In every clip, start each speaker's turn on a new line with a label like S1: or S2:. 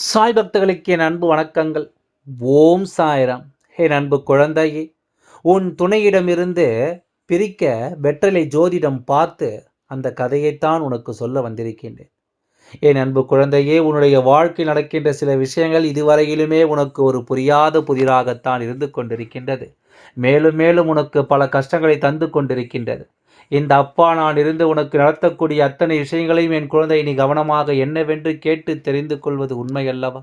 S1: சாய் பக்தர்களுக்கு என் அன்பு வணக்கங்கள். ஓம் சாய்ராம். என் அன்பு குழந்தையே உன் துணையிடமிருந்து பிரிக்க வெற்றலை ஜோதிடம் பார்த்து அந்த கதையைத்தான் உனக்கு சொல்ல வந்திருக்கின்றேன். என் அன்பு குழந்தையே உன்னுடைய வாழ்க்கையில் நடக்கின்ற சில விஷயங்கள் இதுவரையிலுமே உனக்கு ஒரு புரியாத புதிராகத்தான் இருந்து கொண்டிருக்கின்றது. மேலும் மேலும் உனக்கு பல கஷ்டங்களை தந்து கொண்டிருக்கின்றது. இந்த அப்பா நான் இருந்து உனக்கு நடத்தக்கூடிய அத்தனை விஷயங்களையும் என் குழந்தை நீ கவனமாக என்னவென்று கேட்டு தெரிந்து கொள்வது உண்மையல்லவா?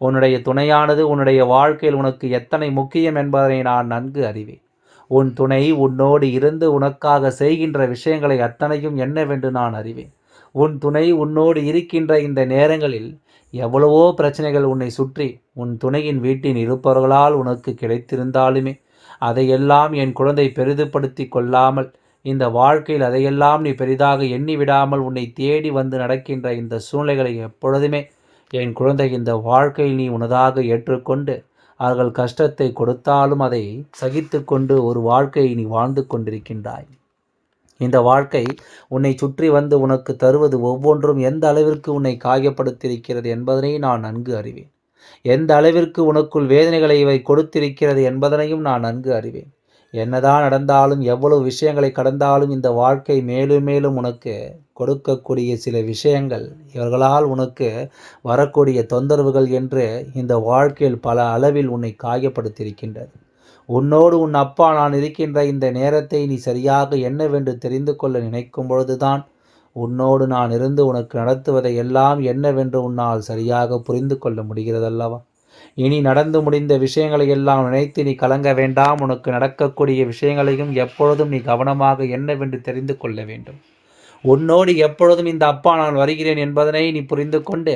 S1: உன்னுடைய துணையானது உன்னுடைய வாழ்க்கையில் உனக்கு எத்தனை முக்கியம் என்பதனை நான் நன்கு அறிவேன். உன் துணை உன்னோடு இருந்து உனக்காக செய்கின்ற விஷயங்களை அத்தனையும் என்னவென்று நான் அறிவேன். உன் துணை உன்னோடு இருக்கின்ற இந்த நேரங்களில் எவ்வளவோ பிரச்சனைகள் உன்னை சுற்றி உன் துணையின் வீட்டின் இருப்பவர்களால் உனக்கு கிடைத்திருந்தாலுமே அதையெல்லாம் என் குழந்தை பெரிதுபடுத்தி கொள்ளாமல் இந்த வாழ்க்கையில் அதையெல்லாம் நீ பெரிதாக எண்ணி விடாமல் உன்னை தேடி வந்து நடக்கின்ற இந்த சூழ்நிலைகளை எப்பொழுதுமே என் குழந்தை இந்த வாழ்க்கையில் நீ உனதாக ஏற்றுக்கொண்டு அவர்கள் கஷ்டத்தை கொடுத்தாலும் அதை சகித்து கொண்டு ஒரு வாழ்க்கையை நீ வாழ்ந்து கொண்டிருக்கின்றாய். இந்த வாழ்க்கை உன்னை சுற்றி வந்து உனக்கு தருவது ஒவ்வொன்றும் எந்த அளவிற்கு உன்னை காயப்படுத்தியிருக்கிறது என்பதனை நான் நன்கு அறிவேன். எந்த அளவிற்கு உனக்குள் வேதனைகளை இவை கொடுத்திருக்கிறது என்பதனையும் நான் நன்கு அறிவேன். என்னதான் நடந்தாலும் எவ்வளவு விஷயங்களை கடந்தாலும் இந்த வாழ்க்கை மேலும் மேலும் உனக்கு கொடுக்கக்கூடிய சில விஷயங்கள் இவர்களால் உனக்கு வரக்கூடிய தொந்தரவுகள் என்று இந்த வாழ்க்கையில் பல அளவில் உன்னை காயப்படுத்தியிருக்கின்றது. உன்னோடு உன் அப்பா நான் இருக்கின்ற இந்த நேரத்தை நீ சரியாக என்னவென்று தெரிந்து கொள்ள நினைக்கும் பொழுதுதான் உன்னோடு நான் இருந்து உனக்கு நடத்துவதை எல்லாம் என்னவென்று உன்னால் சரியாக புரிந்து கொள்ள முடிகிறதல்லவா? இனி நடந்து முடிந்த விஷயங்களை எல்லாம் நினைத்து நீ கலங்க வேண்டாம். உனக்கு நடக்கக்கூடிய விஷயங்களையும் எப்பொழுதும் நீ கவனமாக என்னவென்று தெரிந்து கொள்ள வேண்டும். உன்னோடு எப்பொழுதும் இந்த அப்பா நான் வருகிறேன் என்பதனை நீ புரிந்து கொண்டு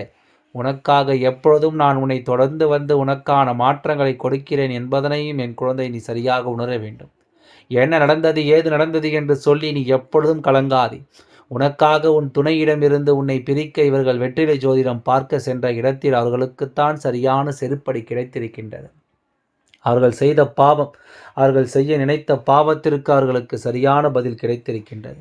S1: உனக்காக எப்பொழுதும் நான் உன்னை தொடர்ந்து வந்து உனக்கான மாற்றங்களை கொடுக்கிறேன் என்பதனையும் என் குழந்தை நீ சரியாக உணர வேண்டும். என்ன நடந்தது ஏது நடந்தது என்று சொல்லி நீ எப்பொழுதும் கலங்காதே. உனக்காக உன் துணையிடமிருந்து உன்னை பிரிக்க இவர்கள் வெற்றிலை ஜோதிடம் பார்க்க சென்ற இடத்தில் அவர்களுக்குத்தான் சரியான செருப்படி கிடைத்திருக்கின்றது. அவர்கள் செய்த பாவம் அவர்கள் செய்ய நினைத்த பாவத்திற்கு அவர்களுக்கு சரியான பதில் கிடைத்திருக்கின்றது.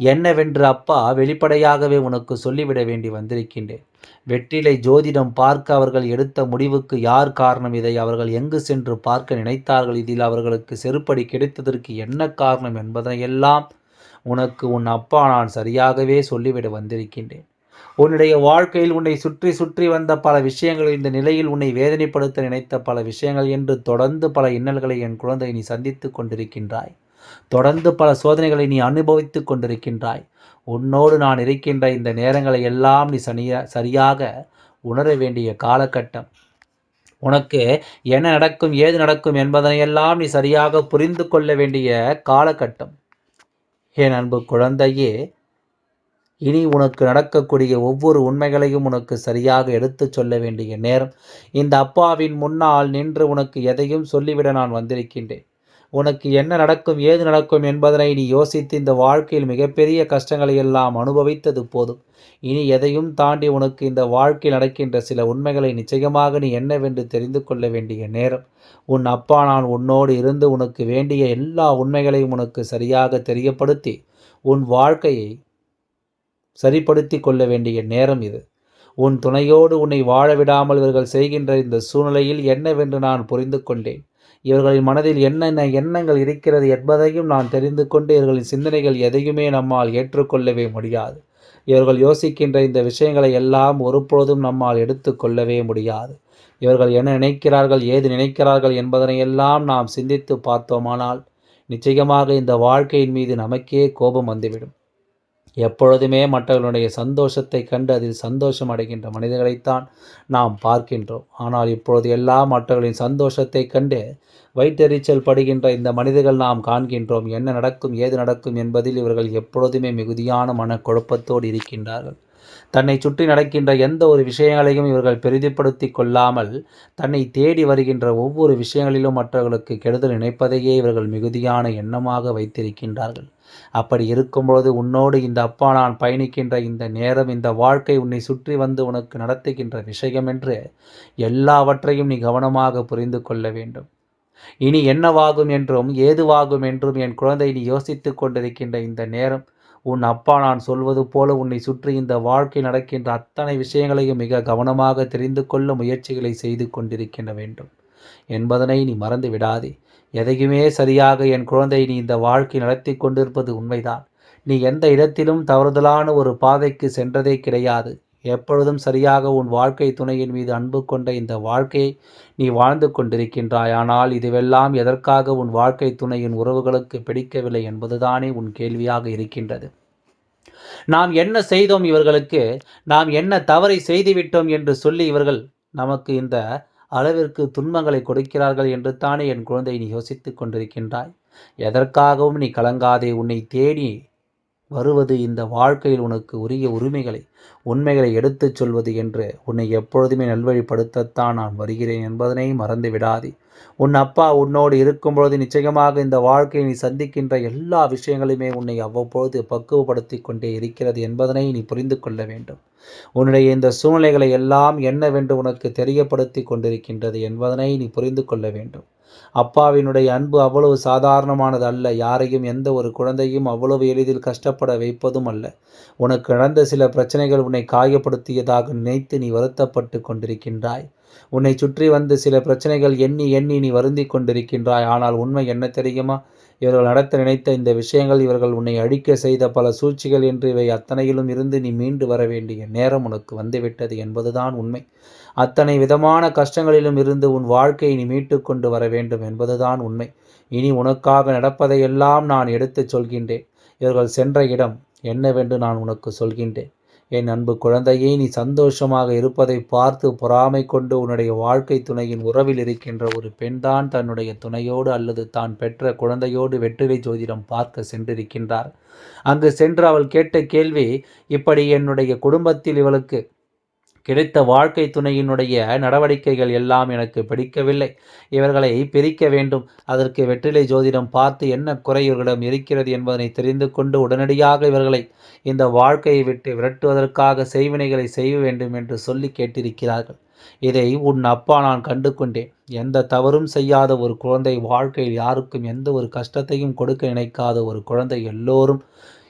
S1: என்னவென்று அப்பா வெளிப்படையாகவே உனக்கு சொல்லிவிட வேண்டி வந்திருக்கின்றேன். வெற்றிலை ஜோதிடம் பார்க்க அவர்கள் எடுத்த முடிவுக்கு யார் காரணம்? இதை அவர்கள் எங்கு சென்று பார்க்க நினைத்தார்கள்? இதில் அவர்களுக்கு செருப்படி கிடைத்ததற்கு என்ன காரணம் என்பதையெல்லாம் உனக்கு உன் அப்பா நான் சரியாகவே சொல்லிவிட வந்திருக்கின்றேன். உன்னுடைய வாழ்க்கையில் உன்னை சுற்றி சுற்றி வந்த பல விஷயங்கள் இந்த நிலையில் உன்னை வேதனைப்படுத்த நினைத்த பல விஷயங்கள் என்று தொடர்ந்து பல இன்னல்களை என் குழந்தை நீ சந்தித்து கொண்டிருக்கின்றாய். தொடர்ந்து பல சோதனைகளை நீ அனுபவித்து கொண்டிருக்கின்றாய். உன்னோடு நான் இருக்கின்ற இந்த நேரங்களை எல்லாம் நீ சனியா சரியாக உணர வேண்டிய காலகட்டம். உனக்கு என்ன நடக்கும் ஏது நடக்கும் என்பதனையெல்லாம் நீ சரியாக புரிந்து கொள்ள வேண்டிய காலகட்டம். என் அன்பு குழந்தையே இனி உனக்கு நடக்கக்கூடிய ஒவ்வொரு உண்மைகளையும் உனக்கு சரியாக எடுத்துச் சொல்ல வேண்டிய நேரம். இந்த அப்பாவின் முன்னால் நின்று உனக்கு எதையும் சொல்லிவிட நான் வந்திருக்கின்றேன். உனக்கு என்ன நடக்கும் ஏது நடக்கும் என்பதனை நீ யோசித்து இந்த வாழ்க்கையில் மிகப்பெரிய கஷ்டங்களை எல்லாம் அனுபவித்தது போதும். இனி எதையும் தாண்டி உனக்கு இந்த வாழ்க்கையில் நடக்கின்ற சில உண்மைகளை நிச்சயமாக நீ என்னவென்று தெரிந்து கொள்ள வேண்டிய நேரம். உன் அப்பா நான் உன்னோடு இருந்து உனக்கு வேண்டிய எல்லா உண்மைகளையும் உனக்கு சரியாக தெரியப்படுத்தி உன் வாழ்க்கையை சரிப்படுத்தி கொள்ள வேண்டிய நேரம் இது. உன் துணையோடு உன்னை வாழ விடாமல் இவர்கள் செய்கின்ற இந்த சூழ்நிலையில் என்னவென்று நான் புரிந்து கொண்டேன். இவர்களின் மனதில் என்னென்ன எண்ணங்கள் இருக்கிறது என்பதையும் நான் தெரிந்து கொண்டு இவர்களின் சிந்தனைகள் எதையுமே நம்மால் ஏற்றுக்கொள்ளவே முடியாது. இவர்கள் யோசிக்கின்ற இந்த விஷயங்களை எல்லாம் ஒருபொழுதும் நம்மால் எடுத்து கொள்ளவே முடியாது. இவர்கள் என்ன நினைக்கிறார்கள் ஏது நினைக்கிறார்கள் என்பதனையெல்லாம் நாம் சிந்தித்து பார்த்தோமானால் நிச்சயமாக இந்த வாழ்க்கையின் மீது நமக்கே கோபம் வந்துவிடும். எப்பொழுதுமே மற்றவர்களுடைய சந்தோஷத்தை கண்டு அதில் சந்தோஷம் அடைகின்ற மனிதர்களைத்தான் நாம் பார்க்கின்றோம். ஆனால் இப்பொழுது எல்லாம் மற்றவர்களின் சந்தோஷத்தை கண்டு வயிற்றெரிச்சல் படுகின்ற இந்த மனிதர்கள் நாம் காண்கின்றோம். என்ன நடக்கும் ஏது நடக்கும் என்பதில் இவர்கள் எப்பொழுதுமே மிகுதியான மனக்குழப்பத்தோடு இருக்கின்றார்கள். தன்னை சுற்றி நடக்கின்ற எந்த ஒரு விஷயங்களையும் இவர்கள் பெரிதிப்படுத்தி கொள்ளாமல் தன்னை தேடி வருகின்ற ஒவ்வொரு விஷயங்களிலும் மற்றவர்களுக்கு கெடுதல் நினைப்பதையே இவர்கள் மிகுதியான எண்ணமாக வைத்திருக்கின்றார்கள். அப்படி இருக்கும்பொழுது உன்னோடு இந்த அப்பா நான் பயணிக்கின்ற இந்த நேரம் இந்த வாழ்க்கை உன்னை சுற்றி வந்து உனக்கு நடத்துகின்ற விஷயம் என்று எல்லாவற்றையும் நீ கவனமாக புரிந்து கொள்ள வேண்டும். இனி என்னவாகும் என்றும் ஏதுவாகும் என்றும் என் குழந்தை நீ யோசித்து கொண்டிருக்கின்ற இந்த நேரம் உன் அப்பா நான் சொல்வது போல உன்னை சுற்றி இந்த வாழ்க்கை நடக்கின்ற அத்தனை விஷயங்களையும் மிக கவனமாக தெரிந்து கொள்ள முயற்சிகளை செய்து கொண்டிருக்கின்ற வேண்டும். என்பதனை நீ மறந்து விடாதே. எதையுமே சரியாக என் குழந்தை நீ இந்த வாழ்க்கை நடத்தி கொண்டிருப்பது உண்மைதான். நீ எந்த இடத்திலும் தவறுதலான ஒரு பாதைக்கு சென்றதே கிடையாது. எப்பொழுதும் சரியாக உன் வாழ்க்கை துணையின் மீது அன்பு கொண்ட இந்த வாழ்க்கையை நீ வாழ்ந்து கொண்டிருக்கின்றாய். ஆனால் இதுவெல்லாம் எதற்காக உன் வாழ்க்கை துணையின் உறவுகளுக்கு பிடிக்கவில்லை என்பதுதானே உன் கேள்வியாக இருக்கின்றது. நாம் என்ன செய்தோம் இவர்களுக்கு? நாம் என்ன தவறை செய்துவிட்டோம் என்று சொல்லி இவர்கள் நமக்கு இந்த அளவிற்கு துன்பங்களை கொடுக்கிறார்கள் என்று தானே என் குழந்தை நீ யோசித்துக் கொண்டிருக்கின்றாய்? எதற்காகவும் நீ கலங்காதே. உன்னை தேடி வருவது இந்த வாழ்க்கையில் உனக்கு உரிய உரிமைகளை உண்மைகளை எடுத்துச் சொல்வது என்று உன்னை எப்பொழுதுமே நல்வழிப்படுத்தத்தான் நான் வருகிறேன் என்பதனை மறந்து விடாதே உன் அப்பா உன்னோடு இருக்கும்பொழுது நிச்சயமாக இந்த வாழ்க்கையை நீ சந்திக்கின்ற எல்லா விஷயங்களுமே உன்னை அவ்வப்பொழுது பக்குவப்படுத்தி கொண்டே இருக்கிறது என்பதனை நீ புரிந்து கொள்ள வேண்டும். உன்னுடைய இந்த சூழ்நிலைகளை எல்லாம் என்னவென்று உனக்கு தெரியப்படுத்தி கொண்டிருக்கின்றது என்பதனை நீ புரிந்து கொள்ள வேண்டும். அப்பாவினுடைய அன்பு அவ்வளவு சாதாரணமானது அல்ல. யாரையும் எந்த ஒரு குழந்தையும் அவ்வளவு எளிதில் கஷ்டப்பட வைப்பதும் அல்ல. உனக்கு நடந்த சில பிரச்சனைகள் உன்னை காயப்படுத்தியதாக நினைத்து நீ வருத்தப்பட்டு கொண்டிருக்கின்றாய். உன்னை சுற்றி வந்து சில பிரச்சனைகள் எண்ணி எண்ணி நீ வருந்தி கொண்டிருக்கின்றாய். ஆனால் உண்மை என்ன தெரியுமா? இவர்கள் நடத்த நினைத்த இந்த விஷயங்கள் இவர்கள் உன்னை அழிக்க செய்த பல சூழ்ச்சிகள் என்று இவை அத்தனையிலும் இருந்து நீ மீண்டு வர வேண்டிய நேரம் உனக்கு வந்துவிட்டது என்பதுதான் உண்மை. அத்தனை விதமான கஷ்டங்களிலும் இருந்து உன் வாழ்க்கையை நீ மீட்டு கொண்டு வர வேண்டும் என்பதுதான் உண்மை. இனி உனக்காக நடப்பதையெல்லாம் நான் எடுத்துச் சொல்கின்றேன். இவர்கள் சென்ற இடம் என்னவென்று நான் உனக்கு சொல்கின்றேன். என் அன்பு குழந்தையே நீ சந்தோஷமாக இருப்பதை பார்த்து பொறாமை கொண்டு உன்னுடைய வாழ்க்கை துணையின் உறவில் இருக்கின்ற ஒரு பெண்தான் தன்னுடைய துணையோடு அல்லது தான் பெற்ற குழந்தையோடு வெற்றிலை ஜோதிடம் பார்க்க சென்றிருக்கின்றார். அங்கு சென்று அவள் கேட்ட கேள்வி இப்படி என்னுடைய குடும்பத்தில் இவளுக்கு கிடைத்த வாழ்க்கை துணையினுடைய நடவடிக்கைகள் எல்லாம் எனக்கு பிடிக்கவில்லை. இவர்களை பிரிக்க வேண்டும். அதற்கு வெற்றிலை ஜோதிடம் பார்த்து என்ன குறை இவர்களிடம் இருக்கிறது என்பதனை தெரிந்து கொண்டு உடனடியாக இவர்களை இந்த வாழ்க்கையை விட்டு விரட்டுவதற்காக செய்வினைகளை செய்ய வேண்டும் என்று சொல்லி கேட்டிருக்கிறார்கள். இதை உன் அப்பா நான் கண்டு கொண்டேன் எந்த தவறும் செய்யாத ஒரு குழந்தை வாழ்க்கையில் யாருக்கும் எந்த ஒரு கஷ்டத்தையும் கொடுக்க நினைக்காத ஒரு குழந்தை எல்லோரும்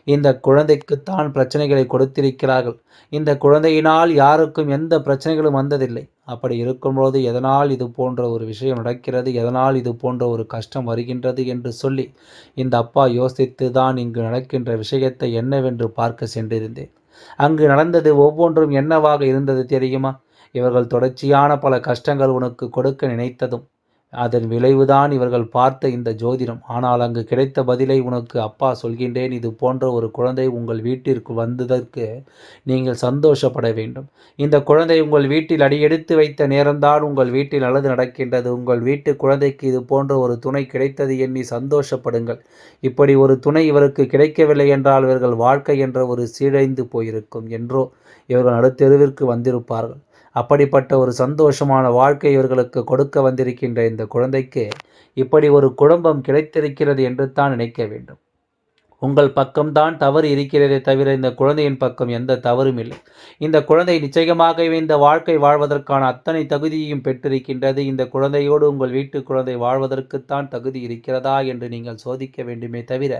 S1: இந்த குழந்தைக்குத்தான் பிரச்சனைகளை கொடுத்திருக்கிறார்கள். இந்த குழந்தையினால் யாருக்கும் எந்த பிரச்சனைகளும் வந்ததில்லை. அப்படி இருக்கும்போது எதனால் இது போன்ற ஒரு விஷயம் நடக்கிறது? எதனால் இது போன்ற ஒரு கஷ்டம் வருகின்றது என்று சொல்லி இந்த அப்பா யோசித்து தான் இங்கு நடக்கின்ற விஷயத்தை என்னவென்று பார்க்க சென்றிருந்தேன். அங்கு நடந்தது ஒவ்வொன்றும் என்னவாக இருந்தது தெரியுமா? இவர்கள் தொடர்ச்சியான பல கஷ்டங்கள் உனக்கு கொடுக்க நினைத்ததும் அதன் விளைவுதான் இவர்கள் பார்த்த இந்த ஜோதிடம். ஆனால் அங்கு கிடைத்த பதிலை உனக்கு அப்பா சொல்கின்றேன். இது போன்ற ஒரு குழந்தை உங்கள் வீட்டிற்கு வந்ததற்கு நீங்கள் சந்தோஷப்பட வேண்டும். இந்த குழந்தை உங்கள் வீட்டில் அடியெடுத்து வைத்த நேரம்தான் உங்கள் வீட்டில் நல்லது நடக்கின்றது. உங்கள் வீட்டு குழந்தைக்கு இது போன்ற ஒரு துணை கிடைத்தது எண்ணி சந்தோஷப்படுங்கள். இப்படி ஒரு துணை இவருக்கு கிடைக்கவில்லை என்றால் இவர்கள் வாழ்க்கை என்ற ஒரு சீழைந்து போயிருக்கும் என்றோ இவர்கள் நடுத்தெருவிற்கு வந்திருப்பார்கள். அப்படிப்பட்ட ஒரு சந்தோஷமான வாழ்க்கை இவர்களுக்கு கொடுக்க வந்திருக்கின்ற இந்த குழந்தைக்கு இப்படி ஒரு குடும்பம் கிடைத்திருக்கிறது என்று தான் நினைக்க வேண்டும். உங்கள் பக்கம்தான் தவறு இருக்கிறதே தவிர இந்த குழந்தையின் பக்கம் எந்த தவறும் இல்லை. இந்த குழந்தை நிச்சயமாகவே இந்த வாழ்க்கை வாழ்வதற்கான அத்தனை தகுதியையும் பெற்றிருக்கின்றது. இந்த குழந்தையோடு உங்கள் வீட்டு குழந்தை வாழ்வதற்குத்தான் தகுதி இருக்கிறதா என்று நீங்கள் சோதிக்க வேண்டுமே தவிர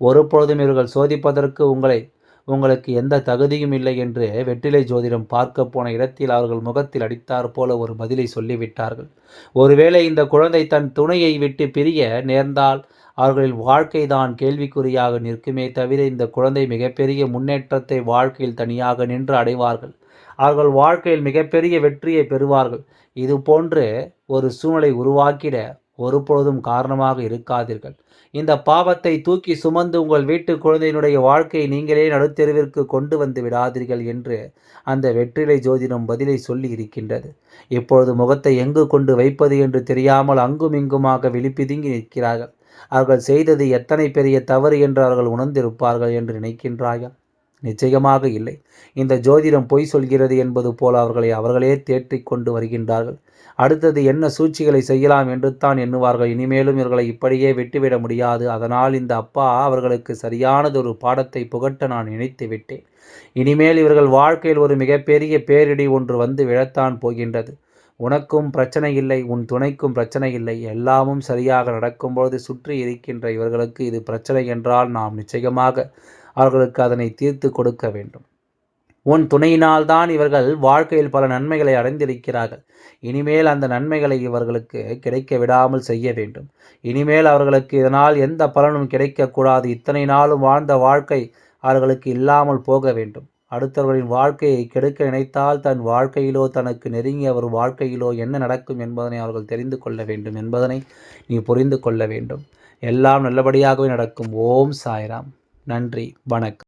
S1: ஒருபொழுதும் இவர்கள் சோதிப்பதற்கு உங்களை உங்களுக்கு எந்த தகுதியும் இல்லை என்று வெற்றிலை ஜோதிடம் பார்க்க போன இடத்தில் அவர்கள் முகத்தில் அடித்தார் போல ஒரு பதிலை சொல்லிவிட்டார்கள். ஒருவேளை இந்த குழந்தை தன் துணையை விட்டு பிரிய நேர்ந்தால் அவர்களின் வாழ்க்கை தான் கேள்விக்குறியாக நிற்குமே தவிர இந்த குழந்தை மிகப்பெரிய முன்னேற்றத்தை வாழ்க்கையில் தனியாக நின்று அடைவார்கள். அவர்கள் வாழ்க்கையில் மிகப்பெரிய வெற்றியை பெறுவார்கள். இது போன்று ஒரு சூழ்நிலை உருவாக்கிட ஒருபொழுதும் காரணமாக இருக்காதீர்கள். இந்த பாவத்தை தூக்கி சுமந்து உங்கள் வீட்டு குழந்தையினுடைய வாழ்க்கையை நீங்களே நடுத்தெருவிற்கு கொண்டு வந்து விடாதீர்கள் என்று அந்த வெற்றிலை ஜோதிடம் பதிலை சொல்லி இருக்கின்றது. இப்பொழுது முகத்தை எங்கு கொண்டு வைப்பது என்று தெரியாமல் அங்கும் இங்குமாக விழிப்பிதுங்கி நிற்கிறார்கள். அவர்கள் செய்தது எத்தனை பெரிய தவறு என்று அவர்கள் உணர்ந்திருப்பார்கள் என்று நினைக்கின்றார்கள். நிச்சயமாக இல்லை. இந்த ஜோதிடம் பொய் சொல்கிறது என்பது போல அவர்களை அவர்களே தேற்றிக் கொண்டு வருகின்றார்கள். அடுத்தது என்ன சூழ்ச்சிகளை செய்யலாம் என்று தான் எண்ணுவார்கள். இனிமேலும் இவர்களை இப்படியே விட்டுவிட முடியாது. அதனால் இந்த அப்பா அவர்களுக்கு சரியானதொரு பாடத்தை புகட்ட நான் நினைத்து விட்டேன். இனிமேல் இவர்கள் வாழ்க்கையில் ஒரு மிகப்பெரிய பேரிடி ஒன்று வந்து விழத்தான் போகின்றது. உனக்கும் பிரச்சனை இல்லை உன் துணைக்கும் பிரச்சனை இல்லை. எல்லாமும் சரியாக நடக்கும்பொழுது சுற்றி இருக்கின்ற இவர்களுக்கு இது பிரச்சனை என்றால் நாம் நிச்சயமாக அவர்களுக்கு அதனை தீர்த்து கொடுக்க வேண்டும். உன் துணையினால் தான் இவர்கள் வாழ்க்கையில் பல நன்மைகளை அடைந்திருக்கிறார்கள். இனிமேல் அந்த நன்மைகளை இவர்களுக்கு கிடைக்க விடாமல் செய்ய வேண்டும். இனிமேல் அவர்களுக்கு இதனால் எந்த பலனும் கிடைக்கக்கூடாது. இத்தனை நாளும் வாழ்ந்த வாழ்க்கை அவர்களுக்கு இல்லாமல் போக வேண்டும். அடுத்தவர்களின் வாழ்க்கையை கெடுக்க நினைத்தால் தன் வாழ்க்கையிலோ தனக்கு நெருங்கிய ஒரு வாழ்க்கையிலோ என்ன நடக்கும் என்பதனை அவர்கள் தெரிந்து கொள்ள வேண்டும் என்பதனை நீ புரிந்து கொள்ள வேண்டும். எல்லாம் நல்லபடியாகவே நடக்கும். ஓம் சாய்ராம். நன்றி. வணக்கம்.